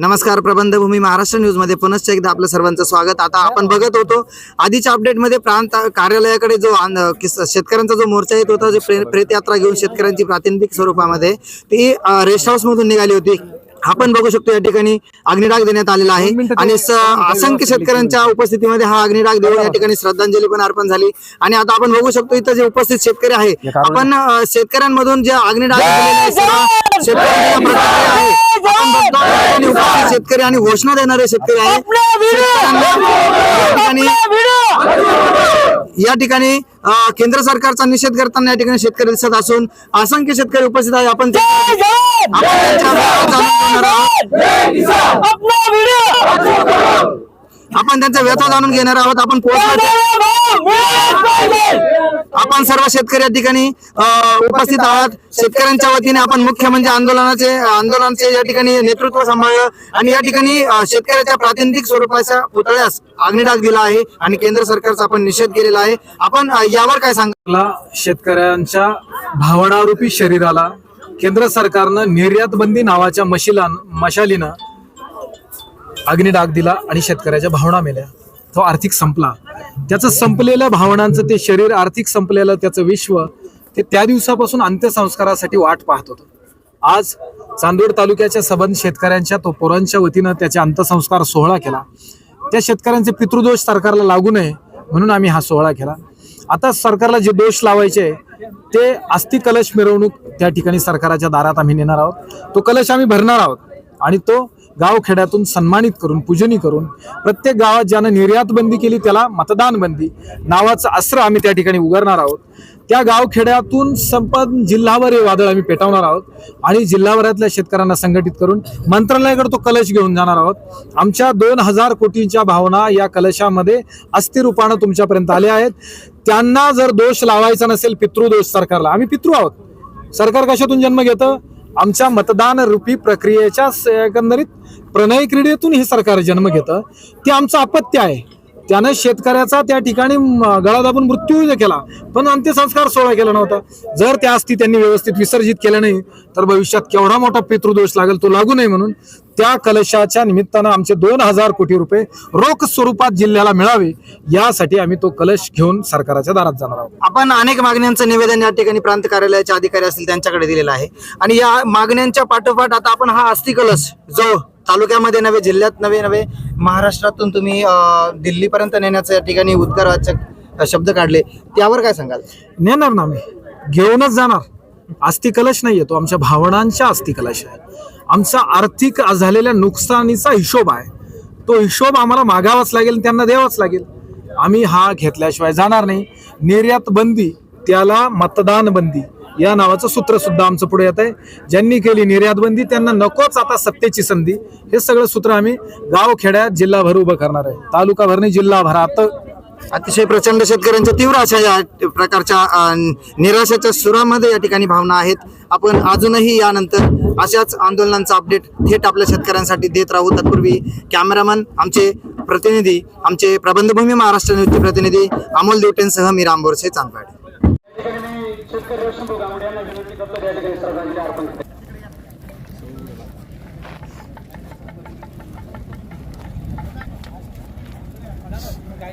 नमस्कार प्रबंधभूमी महाराष्ट्र न्यूजमध्ये पुनश्च एकदा आपलं सर्वांचं स्वागत. आता आपण बघत होतो आधीच्या अपडेटमध्ये प्रांत कार्यालयाकडे जो शेतकऱ्यांचा जो मोर्चा येत होता जे प्रेत प्रेतयात्रा घेऊन शेतकऱ्यांची प्रातिनिधिक स्वरूपामध्ये ती रेस्ट हाऊस मधून निघाली होती. आपण बघू शकतो या ठिकाणी अग्निडाग देण्यात आलेला आहे. आणि असंख्य शेतकऱ्यांच्या उपस्थितीमध्ये हा अग्निडाग देऊन या ठिकाणी श्रद्धांजली पण अर्पण झाली. आणि आता आपण बघू शकतो इथं जे उपस्थित शेतकरी आहे आपण शेतकऱ्यांमधून जे उपस्थित शेतकरी आणि घोषणा देणारे शेतकरी आहे या ठिकाणी केंद्र सरकारचा निषेध करताना या ठिकाणी शेतकरी दिसत असून असंख्य शेतकरी उपस्थित आहे आपण आपण त्यांच्या व्यथा जाणून घेणार आहोत. आपण त्यांचा व्यथा जाणून घेणार आहोत. आपण आपण सर्व शेतकरी या ठिकाणी उपस्थित आहात. शेतकऱ्यांच्या वतीने आपण मुख्य म्हणजे आंदोलनाचे आंदोलनाचे या ठिकाणी नेतृत्व सांभाळलं आणि या ठिकाणी शेतकऱ्याच्या प्रातिनिधिक स्वरूपाच्या पुतळ्यास अग्निडाग दिला आहे आणि केंद्र सरकारचा आपण निषेध केलेला आहे. आपण यावर काय सांगितलं शेतकऱ्यांच्या भावनारूपी शरीराला केंद्र सरकारनं निर्यात बंदी नावाच्या मशिला मशालीनं अग्नी डाग दिला आणि शेतकऱ्याच्या भावना मेल्या. तो आर्थिक संपला. त्याचं संपलेल्या भावनांचं ते शरीर आर्थिक संपलेलं त्याचं विश्व ते त्या दिवसापासून अंत्यसंस्कारासाठी वाट पाहत होतं. आज चांदोड तालुक्याच्या सबंध शेतकऱ्यांच्या तो पोरांच्या वतीनं त्याचे अंत्यसंस्कार सोहळा केला. त्या शेतकऱ्यांचे पितृदोष सरकारला लागू नये म्हणून आम्ही हा सोहळा केला. आता सरकारला जे दोष लावायचे ते अस्थि कलश मिरवणूक त्या ठिकाणी सरकारच्या दारात आम्ही नेणार आहोत. तो कलश आम्ही भरणार आहोत. आणि तो गावखेड्यातून सन्मानित करून पूजनी करून प्रत्येक गावात ज्यानं निर्यात बंदी केली त्याला मतदान बंदी नावाचं अस्त्र आम्ही त्या ठिकाणी उगारणार आहोत. त्या गावखेड्यातून संपन्न जिल्हाभर हे वादळ आम्ही पेटवणार आहोत आणि जिल्हाभरातल्या शेतकऱ्यांना संघटित करून मंत्रालयाकडे तो कलश घेऊन जाणार आहोत. आमच्या दोन हजार कोटींच्या भावना या कलशामध्ये अस्थिरूपानं तुमच्यापर्यंत आल्या आहेत. त्यांना जर दोष लावायचा नसेल पितृदोष सरकारला. आम्ही पितृ आहोत. सरकार कशातून जन्म घेतं? आमच्या मतदान रूपी प्रक्रियेच्या एकंदरीत प्रणय क्रीडेतून हे सरकार जन्म घेतं. ते आमचं अपत्य आहे. त्यानं शेतकऱ्याचा त्या ठिकाणी गळा दाबून मृत्यू केला. पण अंत्यसंस्कार सोहळा केला नव्हता. जर त्या अस्थी त्यांनी व्यवस्थित विसर्जित केलं नाही तर भविष्यात केवढा मोठा पितृदोष लागेल तो लागू नये म्हणून त्या कलशाच्या निमित्तानं आमचे दोन हजार कोटी रुपये रोख स्वरूपात जिल्ह्याला मिळावे यासाठी आम्ही तो कलश घेऊन सरकारच्या दारात जाणार आहोत. आपण अनेक मागण्यांचं निवेदन या ठिकाणी प्रांत कार्यालयाचे अधिकारी असतील त्यांच्याकडे दिलेलं आहे. आणि या मागण्यांच्या पाठोपाठ आता आपण हा अस्थि कलश जो तालुक्यामध्ये नव्हे जिल्ह्यात नव्हे नव्हे महाराष्ट्रातून तुम्ही दिल्लीपर्यंत नेण्याचं या ठिकाणी उद्गाराचे शब्द काढले. त्यावर काय सांगाल? नेणार ना आम्ही. घेऊनच जाणार. अस्थि कलश नाही तो. आमच्या भावनांच्या अस्थि कलश आहे. आमचा आर्थिक झालेल्या नुकसानीचा हिशोब आहे. तो हिशोब आम्हाला मागावाच लागेल त्यांना द्यावाच लागेल. आम्ही हा घेतल्याशिवाय जाणार नाही. निर्यात बंदी त्याला मतदान बंदी. या नावाचं सूत्र सुद्धा आमचं पुढे येत आहे. ज्यांनी केली निर्यातबंदी त्यांना नकोच आता सत्तेची संधी. हे सगळं सूत्र आम्ही गावखेड्यात जिल्हाभर उभं करणार आहे. तालुका भरणी जिल्हाभरात अतिशय प्रचंड शेतकऱ्यांच्या तीव्र अशा या प्रकारच्या निराशाच्या सुरामध्ये या ठिकाणी भावना आहेत. आपण अजूनही यानंतर अशाच आंदोलनांचा अपडेट थेट आपल्या शेतकऱ्यांसाठी देत राहू. तत्पूर्वी कॅमेरामन आमचे प्रतिनिधी आमचे प्रबंधभूमी महाराष्ट्र न्यूजचे प्रतिनिधी अमोल देवटेंसह मी राम बोरसे मी शेतकरी शंभू गावडे यांना विनंती करतो या ठिकाणी श्रद्धांजली अर्पण करतो. काय